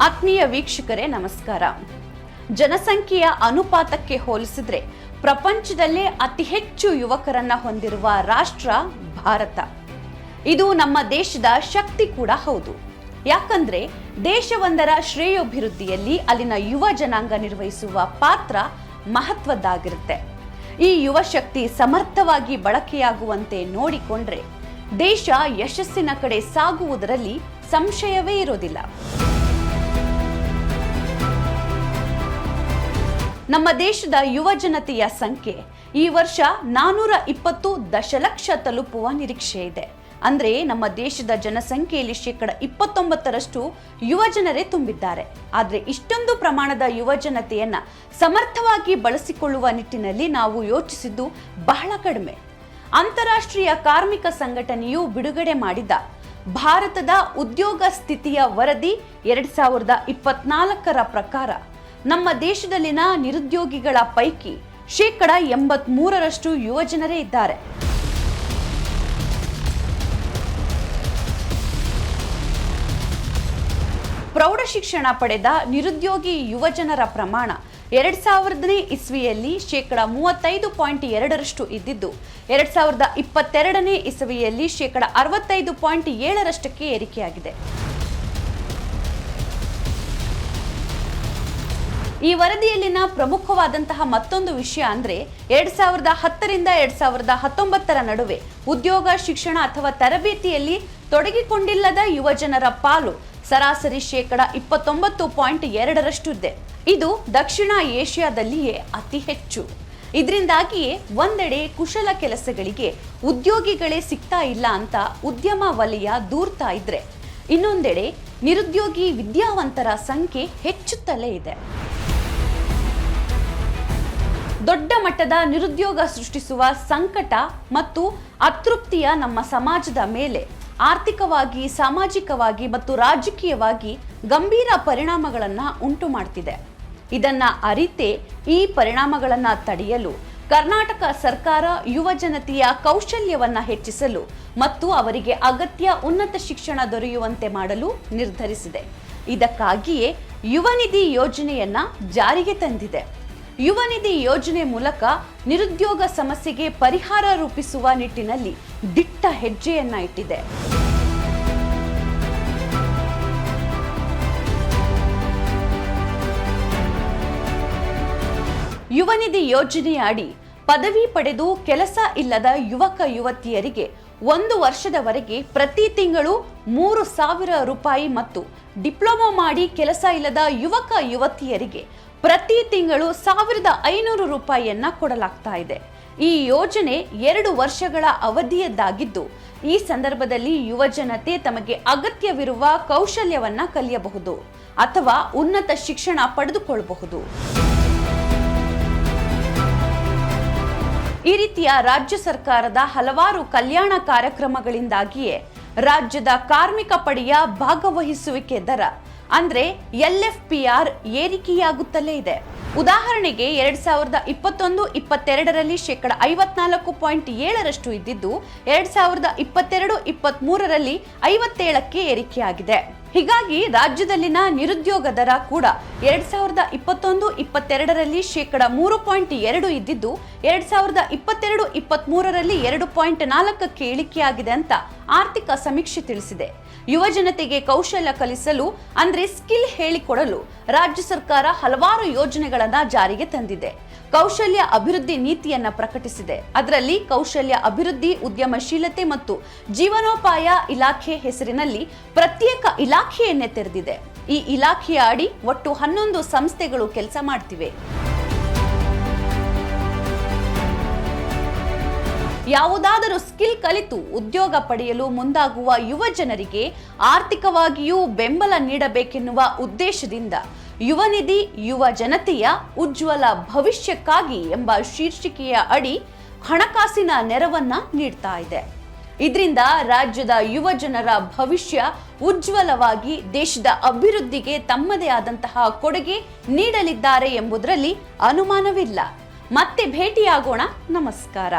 ಆತ್ಮೀಯ ವೀಕ್ಷಕರೇ, ನಮಸ್ಕಾರ. ಜನಸಂಖ್ಯೆಯ ಅನುಪಾತಕ್ಕೆ ಹೋಲಿಸಿದ್ರೆ ಪ್ರಪಂಚದಲ್ಲೇ ಅತಿ ಹೆಚ್ಚು ಯುವಕರನ್ನ ಹೊಂದಿರುವ ರಾಷ್ಟ್ರ ಭಾರತ. ಇದು ನಮ್ಮ ದೇಶದ ಶಕ್ತಿ ಕೂಡ ಹೌದು. ಯಾಕಂದ್ರೆ ದೇಶವೊಂದರ ಶ್ರೇಯೋಭಿವೃದ್ಧಿಯಲ್ಲಿ ಅಲ್ಲಿನ ಯುವ ಜನಾಂಗ ನಿರ್ವಹಿಸುವ ಪಾತ್ರ ಮಹತ್ವದ್ದಾಗಿರುತ್ತೆ. ಈ ಯುವ ಶಕ್ತಿ ಸಮರ್ಥವಾಗಿ ಬಳಕೆಯಾಗುವಂತೆ ನೋಡಿಕೊಂಡ್ರೆ ದೇಶ ಯಶಸ್ಸಿನ ಕಡೆ ಸಾಗುವುದರಲ್ಲಿ ಸಂಶಯವೇ ಇರೋದಿಲ್ಲ. ನಮ್ಮ ದೇಶದ ಯುವ ಜನತೆಯ ಸಂಖ್ಯೆ. ಈ ವರ್ಷ ನಾನೂರ ಇಪ್ಪತ್ತು ದಶಲಕ್ಷ ತಲುಪುವ ನಿರೀಕ್ಷೆ ಇದೆ. ಅಂದ್ರೆ ನಮ್ಮ ದೇಶದ ಜನಸಂಖ್ಯೆಯಲ್ಲಿ ಶೇಕಡ ಇಪ್ಪತ್ತೊಂಬತ್ತರಷ್ಟು ಯುವ ಜನರೇ ತುಂಬಿದ್ದಾರೆ. ಆದ್ರೆ ಇಷ್ಟೊಂದು ಪ್ರಮಾಣದ ಯುವ ಜನತೆಯನ್ನ ಸಮರ್ಥವಾಗಿ ಬಳಸಿಕೊಳ್ಳುವ ನಿಟ್ಟಿನಲ್ಲಿ ನಾವು ಯೋಚಿಸಿದ್ದು ಬಹಳ ಕಡಿಮೆ. ಅಂತಾರಾಷ್ಟ್ರೀಯ ಕಾರ್ಮಿಕ ಸಂಘಟನೆಯು ಬಿಡುಗಡೆ ಮಾಡಿದ ಭಾರತದ ಉದ್ಯೋಗ ಸ್ಥಿತಿಯ ವರದಿ ಎರಡ್ ಸಾವಿರದ ಇಪ್ಪತ್ನಾಲ್ಕರ ಪ್ರಕಾರ ನಮ್ಮ ದೇಶದಲ್ಲಿನ ನಿರುದ್ಯೋಗಿಗಳ ಪೈಕಿ ಶೇಕಡ ಎಂಬತ್ ಮೂರರಷ್ಟು ಯುವಜನರೇ ಇದ್ದಾರೆ. ಪ್ರೌಢ ಶಿಕ್ಷಣ ಪಡೆದ ನಿರುದ್ಯೋಗಿ ಯುವಜನರ ಪ್ರಮಾಣ ಎರಡ್ ಸಾವಿರದನೇ ಇಸ್ವಿಯಲ್ಲಿ ಶೇಕಡ ಮೂವತ್ತೈದು ಪಾಯಿಂಟ್ ಎರಡರಷ್ಟು ಇದ್ದಿದ್ದು, ಎರಡ್ ಸಾವಿರದ ಇಪ್ಪತ್ತೆರಡನೇ ಇಸವಿಯಲ್ಲಿ ಶೇಕಡ ಅರವತ್ತೈದು ಪಾಯಿಂಟ್ ಏಳರಷ್ಟಕ್ಕೆ ಏರಿಕೆಯಾಗಿದೆ. ಈ ವರದಿಯಲ್ಲಿನ ಪ್ರಮುಖವಾದಂತಹ ಮತ್ತೊಂದು ವಿಷಯ ಅಂದ್ರೆ ಎರಡು ಸಾವಿರದ ಹತ್ತರಿಂದ ಎರಡು ಸಾವಿರದ ಹತ್ತೊಂಬತ್ತರ ನಡುವೆ ಉದ್ಯೋಗ, ಶಿಕ್ಷಣ ಅಥವಾ ತರಬೇತಿಯಲ್ಲಿ ತೊಡಗಿಕೊಂಡಿಲ್ಲದ ಯುವಜನರ ಪಾಲು ಸರಾಸರಿ ಶೇಕಡ ಇಪ್ಪತ್ತೊಂಬತ್ತು ಪಾಯಿಂಟ್ ಎರಡರಷ್ಟು ಇದೆ ಇದು ದಕ್ಷಿಣ ಏಷ್ಯಾದಲ್ಲಿಯೇ ಅತಿ ಹೆಚ್ಚು. ಇದರಿಂದಾಗಿಯೇ ಒಂದೆಡೆ ಕುಶಲ ಕೆಲಸಗಳಿಗೆ ಉದ್ಯೋಗಿಗಳೇ ಸಿಗ್ತಾ ಇಲ್ಲ ಅಂತ ಉದ್ಯಮ ವಲಯ ದೂರ್ತಾ ಇದ್ರೆ. ಇನ್ನೊಂದೆಡೆ ನಿರುದ್ಯೋಗಿ ವಿದ್ಯಾವಂತರ ಸಂಖ್ಯೆ ಹೆಚ್ಚುತ್ತಲೇ ಇದೆ. ದೊಡ್ಡ ಮಟ್ಟದ ನಿರುದ್ಯೋಗ ಸೃಷ್ಟಿಸುವ ಸಂಕಟ ಮತ್ತು ಅತೃಪ್ತಿಯ ನಮ್ಮ ಸಮಾಜದ ಮೇಲೆ ಆರ್ಥಿಕವಾಗಿ, ಸಾಮಾಜಿಕವಾಗಿ ಮತ್ತು ರಾಜಕೀಯವಾಗಿ ಗಂಭೀರ ಪರಿಣಾಮಗಳನ್ನು ಉಂಟು ಮಾಡ್ತಿದೆ. ಇದನ್ನು ಅರಿತೆ ಈ ಪರಿಣಾಮಗಳನ್ನು ತಡೆಯಲು ಕರ್ನಾಟಕ ಸರ್ಕಾರ ಯುವ ಜನತೆಯ ಕೌಶಲ್ಯವನ್ನು ಹೆಚ್ಚಿಸಲು ಮತ್ತು ಅವರಿಗೆ ಅಗತ್ಯ ಉನ್ನತ ಶಿಕ್ಷಣ ದೊರೆಯುವಂತೆ ಮಾಡಲು ನಿರ್ಧರಿಸಿದೆ. ಇದಕ್ಕಾಗಿಯೇ ಯುವ ನಿಧಿ ಯೋಜನೆಯನ್ನ ಜಾರಿಗೆ ತಂದಿದೆ. ಯುವ ನಿಧಿ ಯೋಜನೆ ಮೂಲಕ ನಿರುದ್ಯೋಗ ಸಮಸ್ಯೆಗೆ ಪರಿಹಾರ ರೂಪಿಸುವ ನಿಟ್ಟಿನಲ್ಲಿ ದಿಟ್ಟ ಹೆಜ್ಜೆಯನ್ನ ಇಟ್ಟಿದೆ. ಯುವ ನಿಧಿ ಯೋಜನೆಯ ಅಡಿ ಪದವಿ ಪಡೆದು ಕೆಲಸ ಇಲ್ಲದ ಯುವಕ ಯುವತಿಯರಿಗೆ ಒಂದು ವರ್ಷದವರೆಗೆ ಪ್ರತಿ ತಿಂಗಳು ಮೂರು ಸಾವಿರ ರೂಪಾಯಿ ಮತ್ತು ಡಿಪ್ಲೊಮಾ ಮಾಡಿ ಕೆಲಸ ಇಲ್ಲದ ಯುವಕ ಯುವತಿಯರಿಗೆ ಪ್ರತಿ ತಿಂಗಳು ಸಾವಿರದ ಐನೂರು ರೂಪಾಯಿಯನ್ನ ಕೊಡಲಾಗ್ತಾ ಇದೆ. ಈ ಯೋಜನೆ ಎರಡು ವರ್ಷಗಳ ಅವಧಿಯದ್ದಾಗಿದ್ದು, ಈ ಸಂದರ್ಭದಲ್ಲಿ ಯುವ ಜನತೆ ತಮಗೆ ಅಗತ್ಯವಿರುವ ಕೌಶಲ್ಯವನ್ನ ಕಲಿಯಬಹುದು ಅಥವಾ ಉನ್ನತ ಶಿಕ್ಷಣ ಪಡೆದುಕೊಳ್ಳಬಹುದು. ಈ ರೀತಿಯ ರಾಜ್ಯ ಸರ್ಕಾರದ ಹಲವಾರು ಕಲ್ಯಾಣ ಕಾರ್ಯಕ್ರಮಗಳಿಂದಾಗಿಯೇ ರಾಜ್ಯದ ಕಾರ್ಮಿಕ ಪಡೆಯ ಭಾಗವಹಿಸುವಿಕೆ ದರ ಅಂದ್ರೆ ಎಲ್ ಎಫ್ ಪಿ ಆರ್ ಏರಿಕೆಯಾಗುತ್ತಲೇ ಇದೆ. ಉದಾಹರಣೆಗೆ ಎರಡ್ ಸಾವಿರದ ಇಪ್ಪತ್ತೊಂದು, ಇಪ್ಪತ್ತೆರಡರಲ್ಲಿ ಶೇಕಡ ಐವತ್ನಾಲ್ಕು ಪಾಯಿಂಟ್ ಏಳರಷ್ಟು ಇದ್ದಿದ್ದು, ಎರಡ್ ಸಾವಿರದ ಇಪ್ಪತ್ತೆರಡು ಇಪ್ಪತ್ತ್ ಮೂರರಲ್ಲಿ ಐವತ್ತೇಳಕ್ಕೆ ಏರಿಕೆಯಾಗಿದೆ. ಹೀಗಾಗಿ ರಾಜ್ಯದಲ್ಲಿನ ನಿರುದ್ಯೋಗ ದರ ಕೂಡ ಎರಡ್ ಸಾವಿರದ ಇಪ್ಪತ್ತೊಂದು, ಇಪ್ಪತ್ತೆರಡರಲ್ಲಿ ಶೇಕಡ ಮೂರು ಪಾಯಿಂಟ್ ಎರಡು ಇದ್ದಿದ್ದು, ಎರಡ್ ಸಾವಿರದ ಇಪ್ಪತ್ತೆರಡು ಇಪ್ಪತ್ತ್ ಮೂರರಲ್ಲಿ ಎರಡು ಪಾಯಿಂಟ್ ನಾಲ್ಕಕ್ಕೆ ಇಳಿಕೆಯಾಗಿದೆ ಅಂತ ಆರ್ಥಿಕ ಸಮೀಕ್ಷೆ ತಿಳಿಸಿದೆ. ಯುವ ಜನತೆಗೆ ಕೌಶಲ್ಯ ಕಲಿಸಲು, ಅಂದ್ರೆ ಸ್ಕಿಲ್ ಹೇಳಿಕೊಡಲು ರಾಜ್ಯ ಸರ್ಕಾರ ಹಲವಾರು ಯೋಜನೆಗಳನ್ನು ಜಾರಿಗೆ ತಂದಿದೆ. ಕೌಶಲ್ಯ ಅಭಿವೃದ್ಧಿ ನೀತಿಯನ್ನ ಪ್ರಕಟಿಸಿದೆ. ಅದರಲ್ಲಿ ಕೌಶಲ್ಯ ಅಭಿವೃದ್ಧಿ, ಉದ್ಯಮಶೀಲತೆ ಮತ್ತು ಜೀವನೋಪಾಯ ಇಲಾಖೆ ಹೆಸರಿನಲ್ಲಿ ಪ್ರತ್ಯೇಕ ಇಲಾಖೆಯನ್ನೇ ತೆರೆದಿದೆ. ಈ ಇಲಾಖೆಯ ಅಡಿ ಒಟ್ಟು ಹನ್ನೊಂದು ಸಂಸ್ಥೆಗಳು ಕೆಲಸ ಮಾಡ್ತಿವೆ. ಯಾವುದಾದರೂ ಸ್ಕಿಲ್ ಕಲಿತು ಉದ್ಯೋಗ ಪಡೆಯಲು ಮುಂದಾಗುವ ಯುವ ಜನರಿಗೆ ಆರ್ಥಿಕವಾಗಿಯೂ ಬೆಂಬಲ ನೀಡಬೇಕೆನ್ನುವ ಉದ್ದೇಶದಿಂದ ಯುವ ನಿಧಿ ಯುವ ಜನತೆಯ ಉಜ್ವಲ ಭವಿಷ್ಯಕ್ಕಾಗಿ ಎಂಬ ಶೀರ್ಷಿಕೆಯ ಅಡಿ ಹಣಕಾಸಿನ ನೆರವನ್ನ ನೀಡ್ತಾ ಇದೆ. ಇದರಿಂದ ರಾಜ್ಯದ ಯುವ ಜನರ ಭವಿಷ್ಯ ಉಜ್ವಲವಾಗಿ ದೇಶದ ಅಭಿವೃದ್ಧಿಗೆ ತಮ್ಮದೇ ಆದಂತಹ ಕೊಡುಗೆ ನೀಡಲಿದ್ದಾರೆ ಎಂಬುದರಲ್ಲಿ ಅನುಮಾನವಿಲ್ಲ. ಮತ್ತೆ ಭೇಟಿಯಾಗೋಣ. ನಮಸ್ಕಾರ.